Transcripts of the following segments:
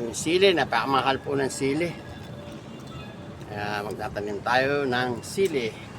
yung sili. Napakamahal po ng sili. Kaya magtatanim tayo ng sili.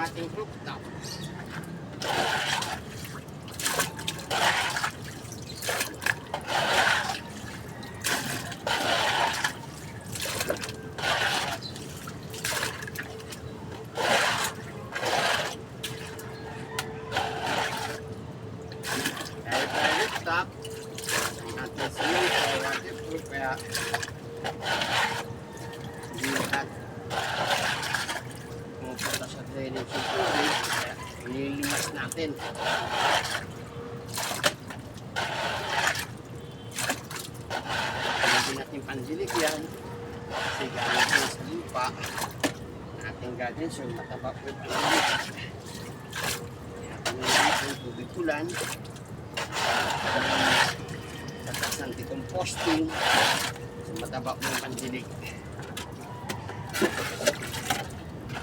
Ating rooftop. Kaya hindi lahat pumupunta sa drainage yung tubig. Kaya nililimas natin. Hindi natin pandilig yan. Kasi galing na sa lupa. Ating garden so mataba po pandilig yung tubig ulan. Tapos ng decomposting. So mataba po yung pandilig.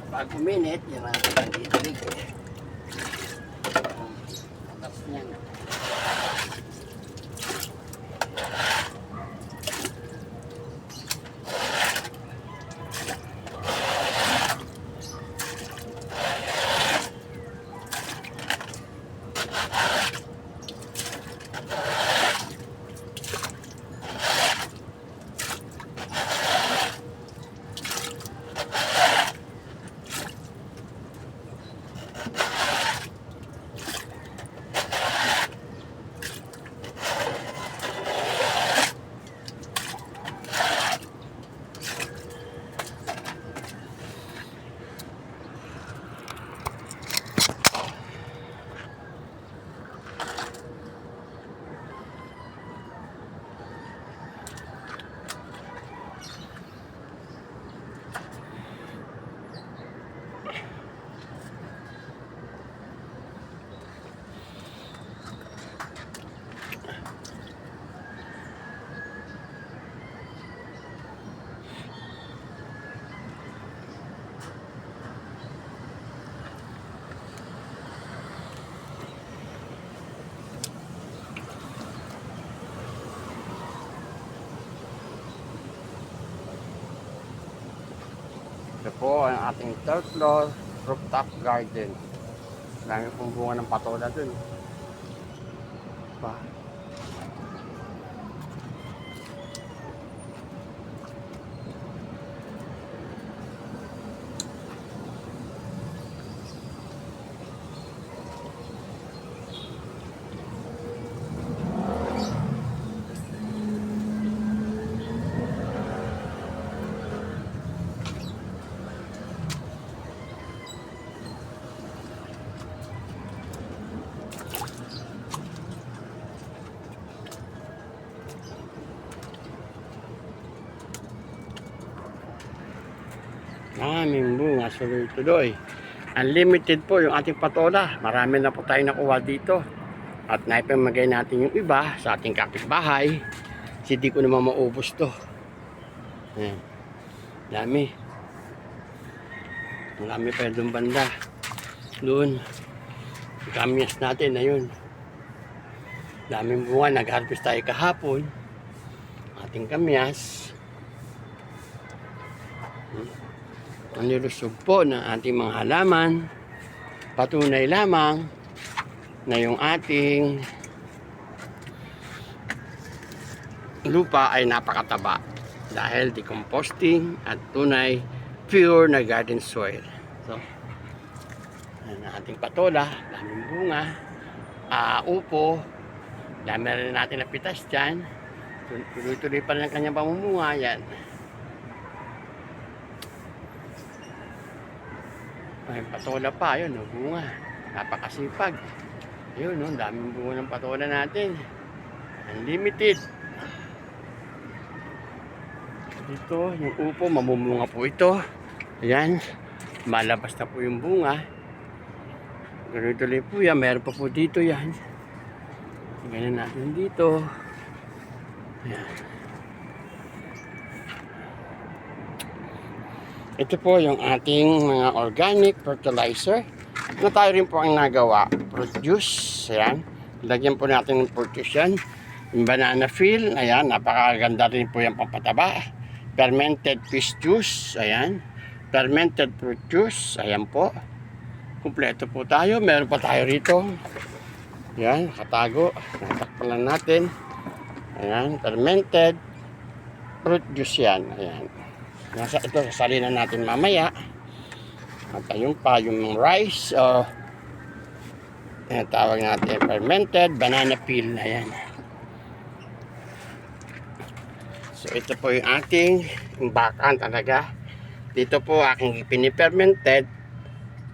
Pag uminit, yan ang pandilig. Tapos niyan. Po ang ating third floor rooftop garden. Dami pong bunga ng patola dun. Pa. Maraming bunga tuloy-tuloy. Unlimited po yung ating patola. Marami na po tayo nakuha dito. At naipamagay natin yung iba sa ating kapitbahay. Kasi di ko naman maubos to. Ayan. Dami. Marami pa doon banda. Doon. Yung Kamyas natin, ayun. Daming bunga. Nag-harvest tayo kahapon. Ating kamyas. Nilusog po ng ating mga halaman. Patunay lamang na yung ating lupa ay napakataba dahil decomposting at tunay pure na garden soil. So yan ang ating patola daming bunga ah upo dami rin natin napitas dyan. Tuloy-tuloy pa rin ang kanyang pamumunga yan Ay, patola pa, yun, no, bunga. Napakasipag. Yun, no, daming bunga ng patola natin. Unlimited. Dito, yung upo, mamumunga po ito. Ayan, malabas na po yung bunga. Tuloy-tuloy po yan, meron pa po dito yan. Ganyan natin dito. Ayan. Ito po yung ating mga organic fertilizer na tayo rin po ang nagawa. Produce, ayan. Lagyan po natin ng produce yan. Yung banana peel, ayan, napakaganda rin po yung pampataba. Fermented fish juice, ayan. Fermented fruit juice, ayan po. Kumpleto po tayo. Meron pa tayo rito. Ayan, katago. Natakpan natin. Ayan, fermented fruit juice yan. Ayan. Nasa ito, sasalinan natin mamaya. At ayun pa, yung rice, o uh, tawag natin, fermented banana peel. Ayan. So ito po yung ating imbakan talaga. Dito po aking pinipermented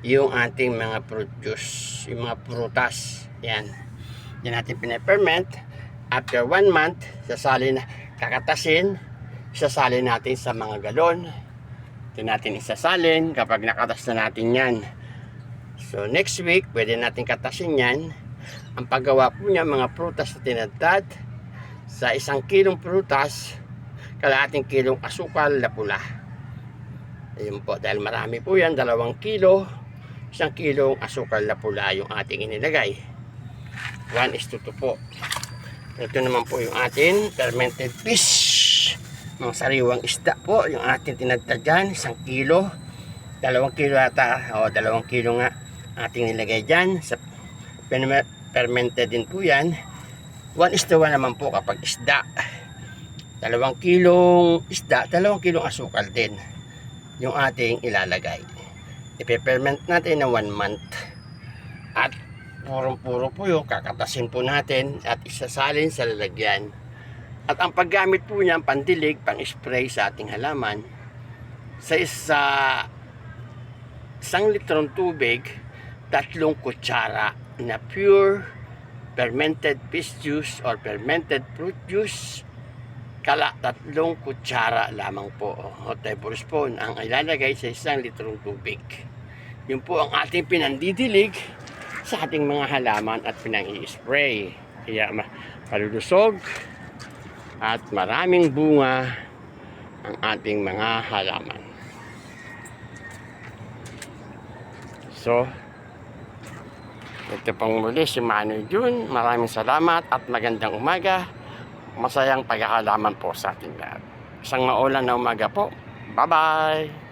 yung ating mga produce, yung mga prutas. Yan. Yan natin piniperment. After one month, sasali na, kakatasin, isasalin natin sa mga galon. Ito natin isasalin kapag nakatas na natin yan. So next week, pwede natin katasin yan. Ang paggawa po niya mga prutas na tinadtad sa isang kilong prutas, kalahating kilong asukal na pula. Ayun po, dahil marami po yan, dalawang kilo, isang kilong asukal na pula yung ating inilagay. 1 is to 2 po. Ito naman po yung ating fermented fish. Mga sariwang isda po, yung ating tinadtad dyan, isang kilo. Dalawang kilo ata, o dalawang kilo nga ating nilagay dyan. Sa ferme- fermented din po yan. 1 is to 1 naman po kapag isda. Dalawang kilong isda, dalawang kilong asukal din yung ating ilalagay. Ipe-ferment natin na 1 month. At purong-puro po yung kakatasin po natin at isasalin sa lalagyan. At ang paggamit po niyan, pandilig, pang-spray sa ating halaman, sa isa, isang litrong tubig, tatlong kutsara na pure fermented fish juice or fermented fruit juice kala tatlong kutsara lamang po o tablespoon ang ilalagay sa isang litrong tubig. Yun po ang ating pinandidilig sa ating mga halaman at pinang-i-spray. Kaya ma- palulusog at maraming bunga ang ating mga halaman. So, ito pang muli si Manoy Jun. Maraming salamat at magandang umaga. Masayang pag-aalaman po sa ating lahat. Isang maulan na umaga po. Bye-bye!